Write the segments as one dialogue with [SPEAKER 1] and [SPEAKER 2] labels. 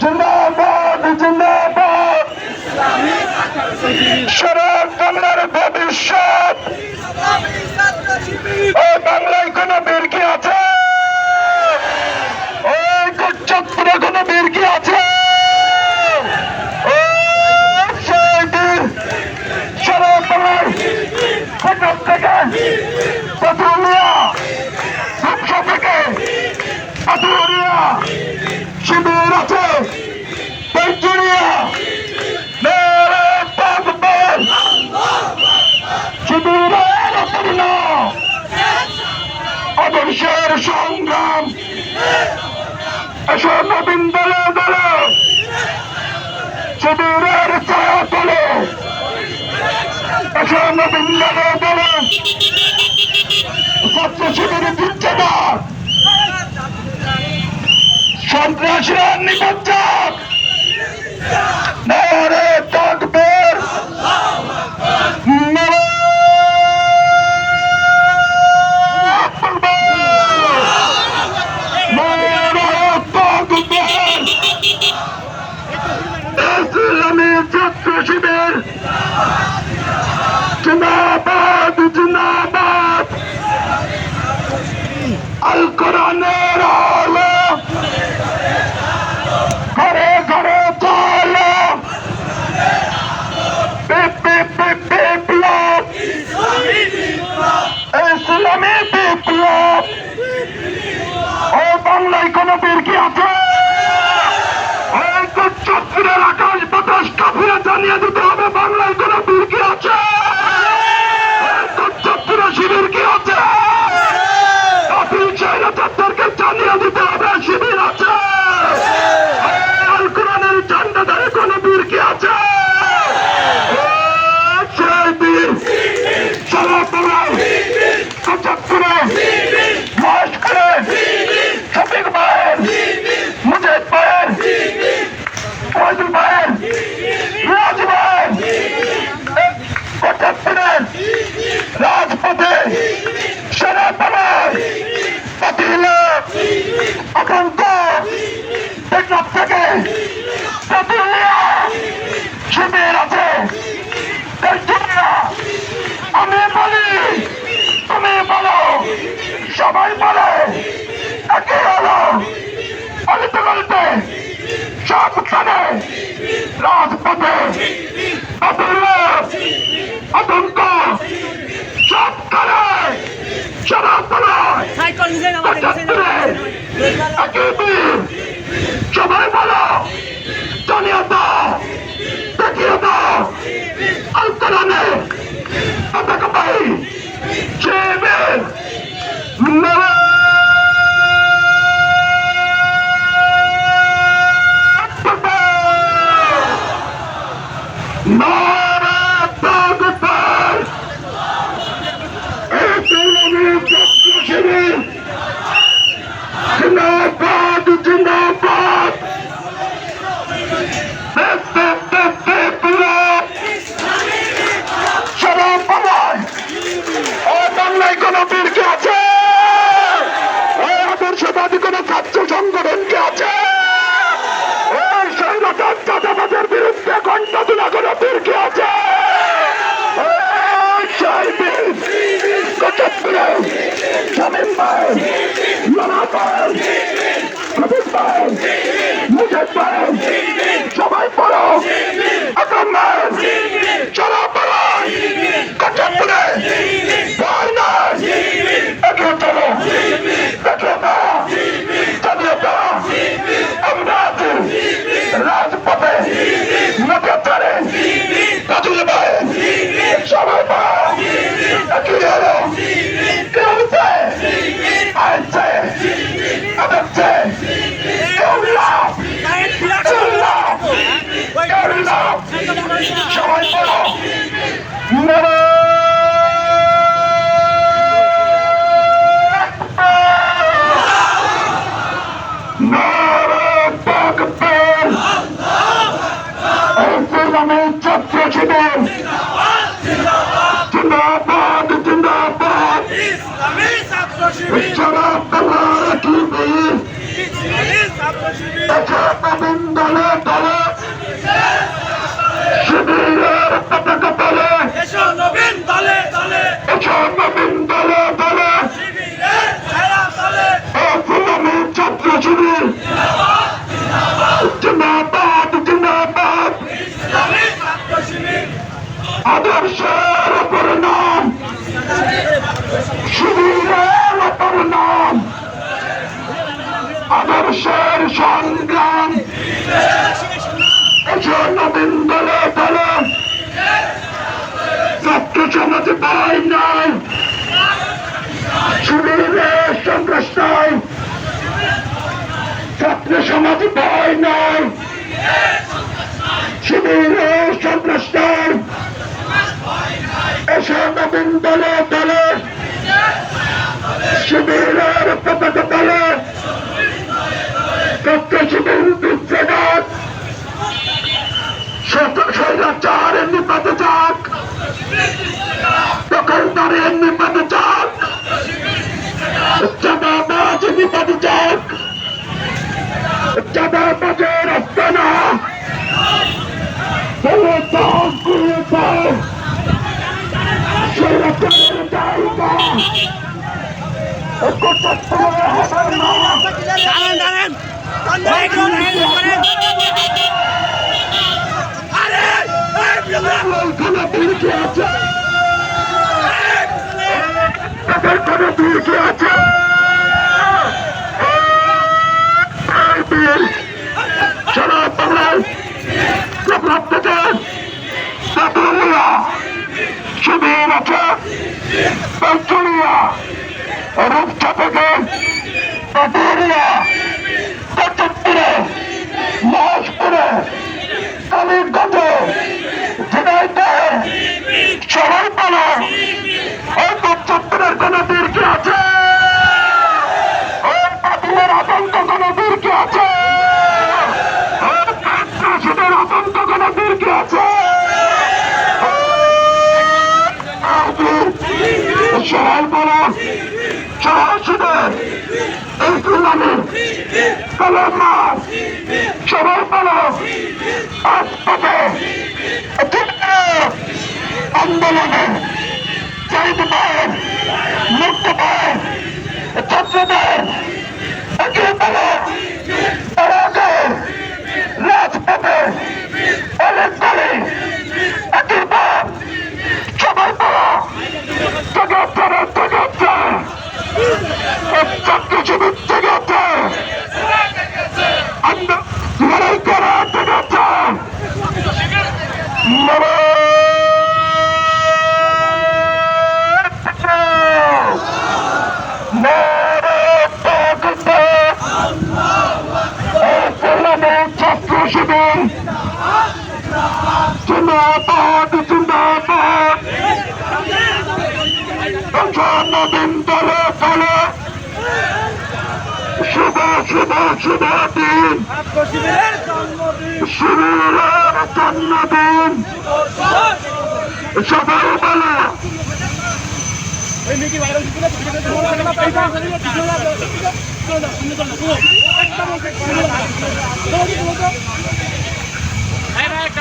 [SPEAKER 1] জিন্দাবাদ বাংলার ভবিষ্যৎ। ওই বাংলায় কোনো বীর আছে ওই কুচত্রে আছে সেই বাংলার পাতুরিয়া শিবির আছে পেন্টুরিয়া মেরে পাকবেন শিবিরের পূর্ণ আদর্শের সংগ্রাম এসব নবীন দলে দলে শিবিরের ছায়া তলে এসব নবীন দলে দলে ছাত্র শিবির দিচ্ছে না সন্ত্রাসীরা নিপজ্জাত নারে তাকবীর! ছাত্র শিবির জিন্দাবাদ জিন্দাবাদ আল কোরআনের আলো ঘরে ঘরে চলো পিপ পিপ পিপ বিপ্লব ইসলামী বিপ্লব ও বাংলায় কোন বীর কি আছে এই কুচ্ছত্রের আকাশ বাতাস কাফিরে জানিয়ে দিতে হবে বাংলায় কোন বীর কি আছে এই কুচ্ছত্রের শিবির কি আছে কাফির স্বৈরাচারদেরকে জানিয়ে দিতে হবে শিবির আছে এই আল কোরআনের ঝান্ডা ধরে কোন বীর কি আছে এই সেই বীর সারা পাড়ায় কুচ্ছত্রে মহেশপুরে শফিক ভাইয়ের মুজাহিদ ভাইয়ের ওয়াজুল ভাইয়ের রাজ ভাইয়ের পঁচাত্তরের রাজপথে সারা পাড়ায় পাতিল আতঙ্ক টেকনাফ থেকে পাতুলিয়া শিবির আছে পেন্টুরিয়া আমি বলি তুমি বলো সবাই বলে একই হলো অলিতে গলিতে সাবধানে রাজপথে আতঙ্ক আতঙ্ক সাবধানে সারা পাড়ায়
[SPEAKER 2] সাইকেল নিচে নামাতে নিচে নামাতে
[SPEAKER 1] একই বীর সবাই বলো জানিয়ে দাও দেখিয়ে দাও আল কোরআনে আতাক ভাই শিবির নারায়ণ নারায়ণ তাকবীর ইসলামী ছাত্র শিবির জিন্দাবাদ জিন্দাবাদ সারা বাংলায় ও বাংলায় কোন বীর কে আছে ওই আদর্শবাদী কোন ছাত্র সংগঠন কে আছে ওই স্বৈরাচার চাঁদাবাজের বিরুদ্ধে ঘণ্টা তোলা কোন বীর কে আছে ওই সেই বীর কচকপুরে শামীম ভাই লালা ভাই প্রদীপ ভাই মুজাহিদ ভাই সবাই পড়ো। ভাই সারা পাড়ায় কচকপুরে ভয় নাই এগিয়ে চলো। দেখো না জানিয়ে দাও আমরা আছি রাজপথে। মুখে চড়ে কাজুল ভাই। সবাই ভাই এগিয়ে এলো কেউ চায় আইছে। আদচ্ছে জিন্দাবাদ জিন্দাবাদ দলে দলে শিবিরের পতাকা তলে নবীন দলে দলে নবীন
[SPEAKER 2] দলে বর্ষের অপর
[SPEAKER 1] নাম সুবীরের অপর নাম আদর্শের সংগ্রাম এজন্য বিন্দলে দলে ছাত্র সমাজে পাই নাই সুবীরের এসে নবীন দলে দলে শিবিরের পতাকা আছে তাদের কোনো ভিড় কি আছে এই ভিড় সারা বাংলায় প্রভাব থেকে সাতুরিয়া শিবির আছে পেন্টুরিয়া রূপচা থেকে পাটুরিয়া পঁচাত্তরে মহেশপুরে কালীগঞ্জে ঝিনাইদহে সবাই বলো ওই পঁচাত্তরের কোন বীর কি আছে ওই পাটিলের আতঙ্ক কোন বীর কি আছে ওই সন্ত্রাসীদের আতঙ্ক কোন বীর কি আছে আর বীর সবাই বলো সাহসীদের এই গুলামের কলমার সবাই বলো আসপথে তীব্র আন্দোলনে শহীদদের মুক্তদের ছাত্রদের একেবারে পরাজয় রাজপথে অনেক করে একেবার সবাই বলো জগৎ জগৎ ছাত্র শিবির জগতে লড়াই করা জগতে ছাত্র শিবির জিন্দাবাদ জিন্দাবাদ। নবীন দলে দলে শুভ শুভ শুভ দিন।
[SPEAKER 2] শিবিরের জন্মদিন।
[SPEAKER 1] জন্মদিন সবাই বলে।
[SPEAKER 2] চলো চলো চলো চলো একদম ওকে চলো চলো চলো
[SPEAKER 3] ভাই ভাই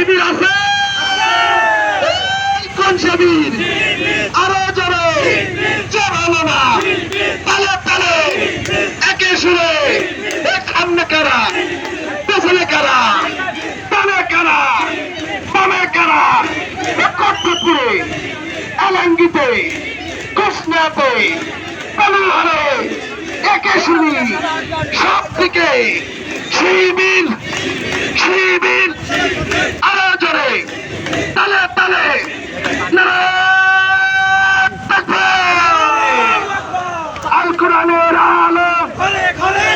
[SPEAKER 1] শিবির আছে? কোন শিবির? আরও জোরে। জোরালো না তালে তালে। একে সুরে। এখানে কারা? পেছনে কারা? টানে কারা? বামে কারা? কট্টপুরে আলাঙ্গিতে কৃষ্ণাতে, পানাহারে, একে শুনি সব দিকে শিবির শিবির আরও জোরে তালে তালে! আল কোরআনের
[SPEAKER 2] খলে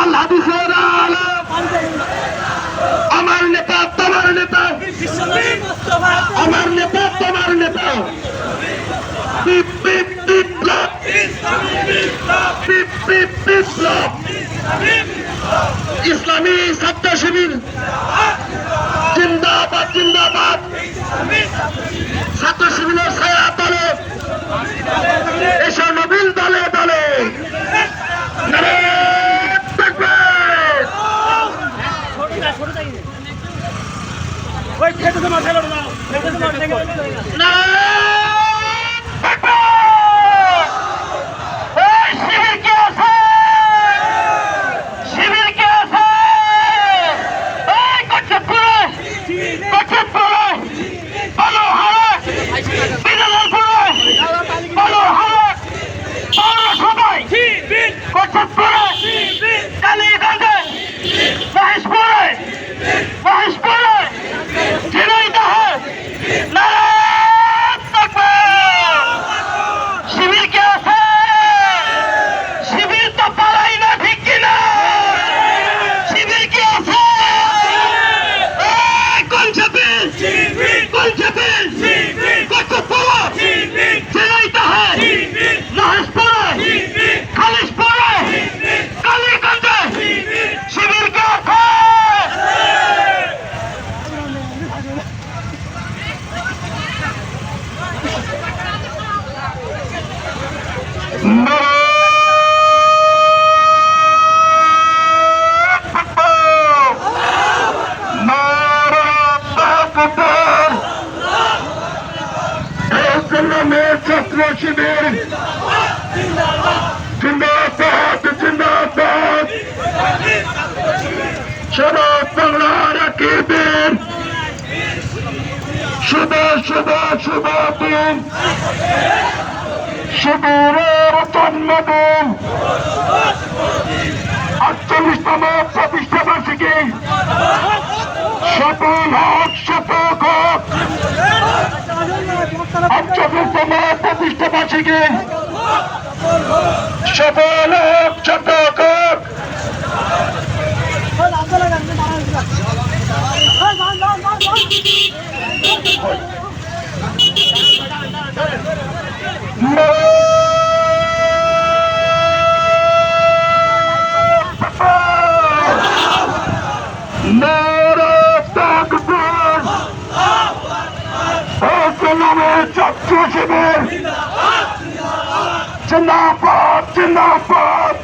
[SPEAKER 1] আল হাদিসের আলম আমার নেতা তোমার নেতা আমার নেতা তোমার নেতা বিপ বিপ বিপ্লব বিপ বিপ বিপ্লব ইসলামী ছাত্র শিবির জিন্দাবাদ জিন্দাবাদ। ছাত্র শিবিরের ছায়া দলে এসব নবীন দলে দলে।
[SPEAKER 2] ছাত্র শিবির জিন্দাবাদ জিন্দাবাদ সবাব বাংলার আকিবের শুভ
[SPEAKER 1] শুভ শুভ দিন সুদূরের জন্মদিন আটচল্লিশতম প্রতিষ্ঠা বার্ষিকী সফল হোক সফল হোক আটচল্লিশতম প্রতিষ্ঠা বার্ষিকী সফল হোক সফল হোক নারা তাকবীর ও কলমে ছাত্র শিবির জিন্দাবাদ জিন্দাবাদ।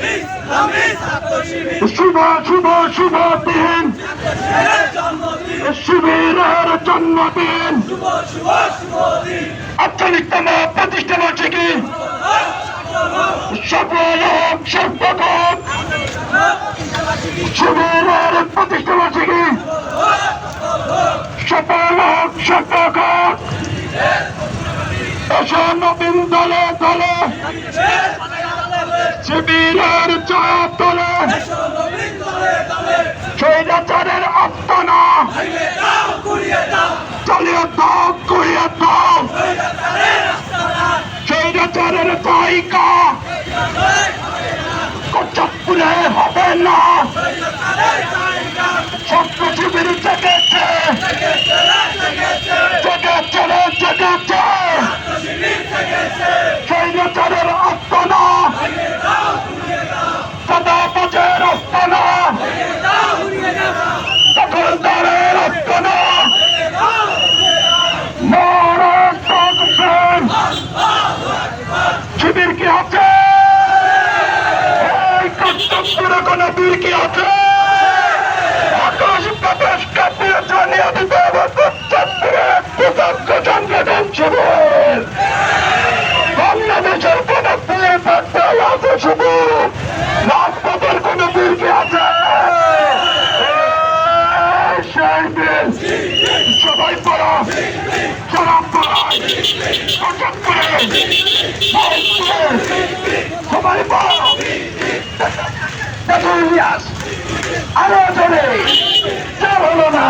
[SPEAKER 1] শুভ শুভ শুভ দিন শিবিরের জন্মদিন। আটচল্লিশতম প্রতিষ্ঠা বার্ষিকী। সফল হোক শিবিরের প্রতিষ্ঠা বার্ষিকী। সফল হোক সফল হোক এসো নবীন দলে। দলে শিবিরের চাপ দলে স্বৈরাচারের আত্মনা চালিয়ে দাও কুড়িয়ে দাও স্বৈরাচারের তাইকা কচ্ছপুরে হবে না ছাত্র শিবির জেগেছে জেগেছে রে জেগেছে স্বৈরাচারের আত্মনা সদা বাজের আত্মনা দখলদারের নারায়ণ শিবির কি আছে? কোন বীর কি আছে? জানিয়ে দিতে হবে জন্মদিন শিবির। বাংলাদেশের কোন সেই বীর সবাই পড়া সালাম পড়ায় সবাই পড়া ইলিয়াস আরও জোরে চার হলো না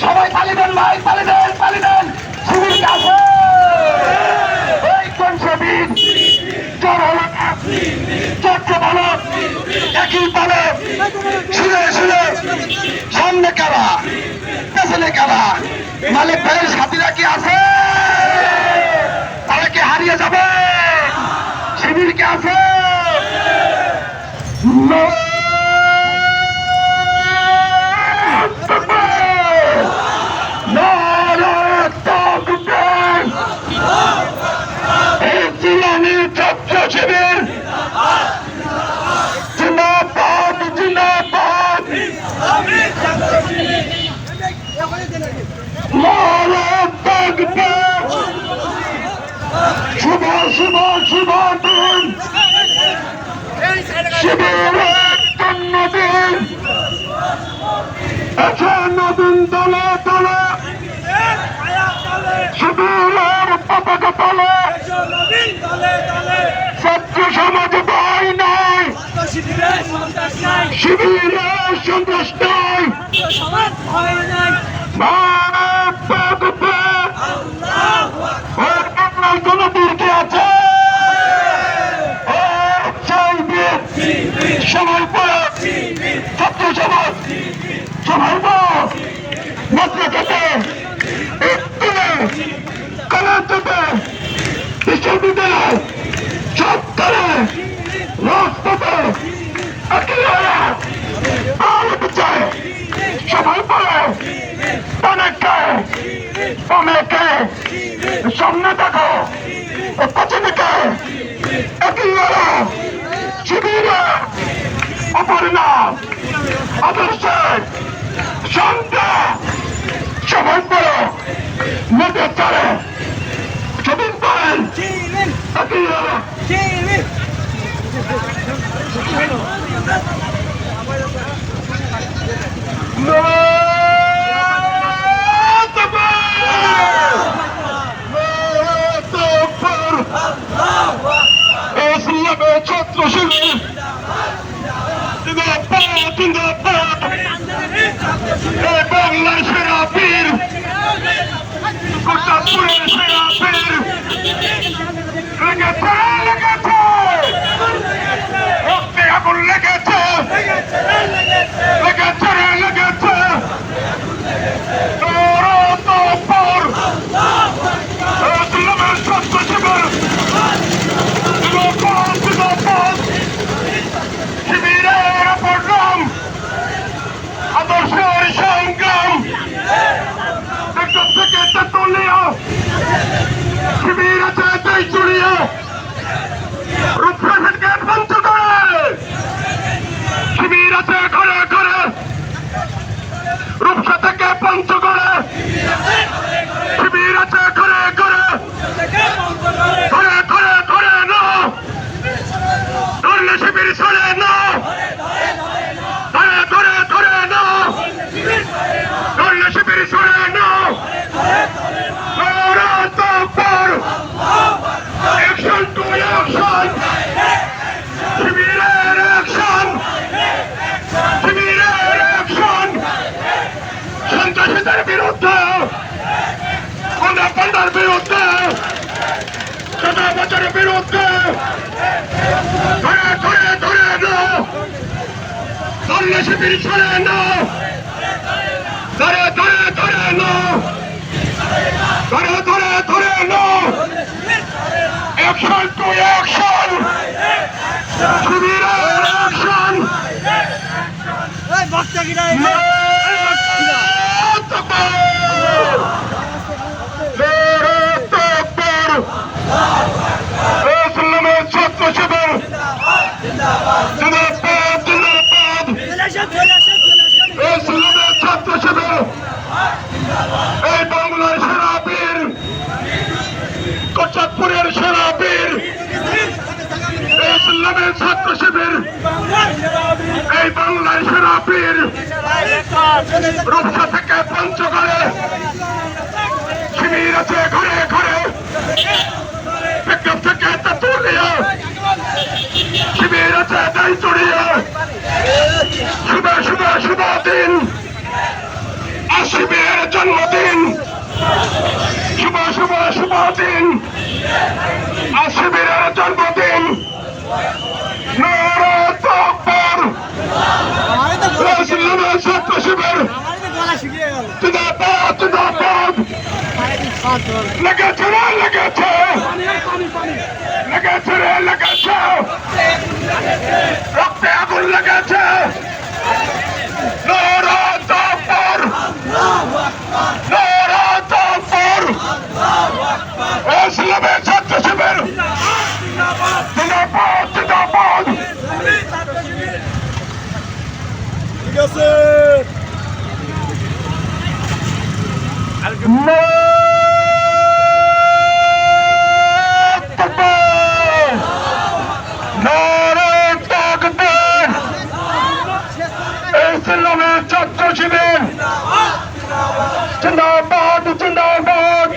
[SPEAKER 1] সবাই তালি দেন ভাই তালি দেন তালি দেন শিবির কাছে এই কোন ছবির চার না ভালো একই পালে শুনে শুনে। সামনে কারা? পেছনে কারা? মালিক ভাইয়ের সাথীরা কি আছে? তারা কি হারিয়ে যাবে? শিবির কি আছে শিবির জিন্দাবাদ জিন্দাবাদ নারায়ণ তকবীর শুভ শুভ শুভ দিন শিবিরের জন্মদিন এসে নবীন দলে দলে শিবিরের পতাকা তলে ছাত্র সমাজ ভয় নাই শিবিরের সন্ত্রাস নাই মানব তকবীর ওর বাংলায় কোন বীর কি আছে। সবাই পড়ে ছাত্র সমাজ সবাই পড় মাত্র খেতে স্কুলে কলেজে বিশ্ববিদ্যালয় সব করে রাজপথে একই হয়ে অনেকে অনেকে সামনে দেখো একই হলো শিবিরে অপর্ণা আদর্শের শান্তি সবাই পড়ো নদীর চলে ছবি পড়েন একই হলো ইসলামে ছাত্র শিবির বাংলায় সেরা পীর গোটাপুরের সেরা পীর লেগেছে লেগেছে অগ্নি আগুন লেগেছে লেগেছে লেগেছে তোর তো পর থেকে তেতুলিয়া শিবির আছে তেইচুড়িয়া রূপসাসের গেট বন্ধ করে শিবির আছে ঘরে ঘরে রূপসা থেকে পঞ্চগড়ে শিবির আছে ঘরে ঘরে ঘরে ঘরে ঘরে না ধরলে শিবির সরে না ধরে ধরে ধরে না ধরলে শিবির সরে না ওরা তো পর অ্যাকশন টু অ্যাকশন শিবিরের অ্যাকশন শিবিরের অ্যাকশন সন্ত্রাসীদের বিরুদ্ধে কন্যা পান্ডার বিরুদ্ধে। সদাবাজারের বিরুদ্ধে। ধরে ধরে ধরে না ধরলে শিবির ছড়ে না ধরে ধরে ধরে না ধরে ধরে ধরে না অ্যাকশন টু অ্যাকশন শিবিরের অ্যাকশন
[SPEAKER 2] এই বাচ্চা কিনা
[SPEAKER 1] ইসলামের ছাত্র শিবির জিন্দাবাদ জিন্দাবাদ
[SPEAKER 2] চলে আসেন চলে আসেন চলে আসেন
[SPEAKER 1] ইসলামের ছাত্র শিবির। এই বাংলার সেরা বীর কোচাপুরের সেরা বীর। ইসলামের ছাত্র শিবির। এই বাংলার সেরা বীর। রূপসা থেকে পঞ্চগড়ে শিবির আছে ঘরে ঘরে পিকআপ থেকে তেতুলিয়া শিবির আছে দাইচড়িয়া শুভ শুভ শুভ দিন। আর শিবিরের জন্মদিন। শুভ শুভ শুভ দিন। আর শিবিরের জন্মদিন শিবির।
[SPEAKER 2] আমারই তো গলা শুকিয়ে গেল
[SPEAKER 1] জিন্দাবাদ জিন্দাবাদ
[SPEAKER 2] আরে কি খাওয়া জল
[SPEAKER 1] লেগেছে রে
[SPEAKER 2] ঠিক আছে।
[SPEAKER 1] শিবির জিন্দাবাদ জিন্দাবাদ।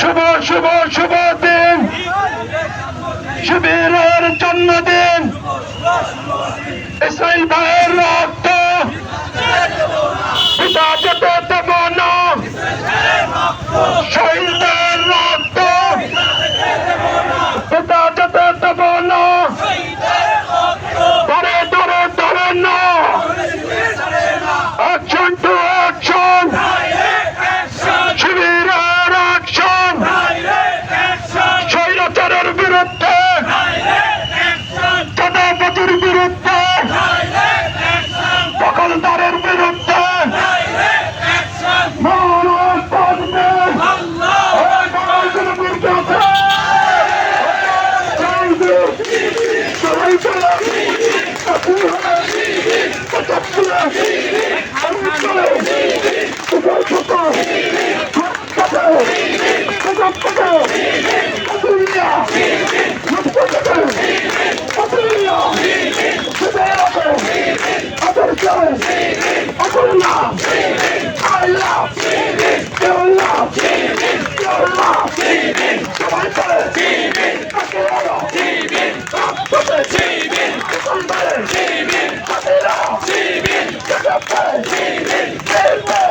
[SPEAKER 1] শুভ শুভ শুভ দিন। শিবিরের জন্মদিন। Jai Pepper! Team in Pepper!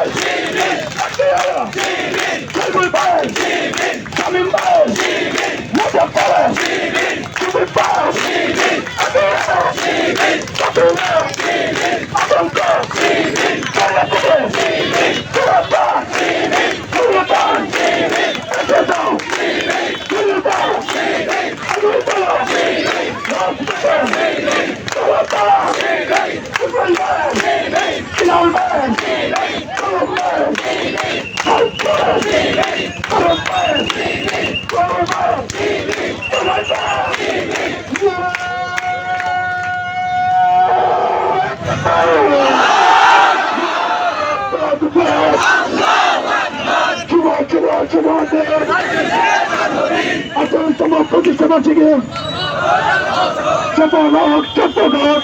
[SPEAKER 1] প্রতিষ্ঠাবাসীকে চপলক চপলক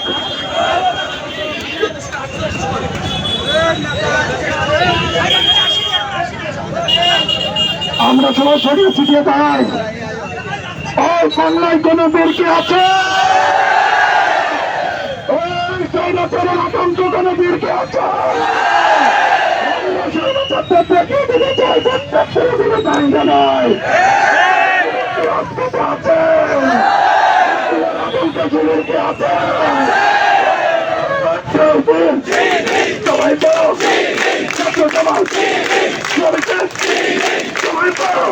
[SPEAKER 1] আমরা সবাই সরিয়ে ছিটিয়ে দাঁড়াই ওই বাংলায় কোন বীর কি আছে? ওই সৈন্যদের আতঙ্ক কোন বীর কি আছে দাঁড়িয়ে নয়। রাজপথে আছে শিবির আছে সবাই বলো ছাত্র সমাজ শ্রমিকের সবাই বলো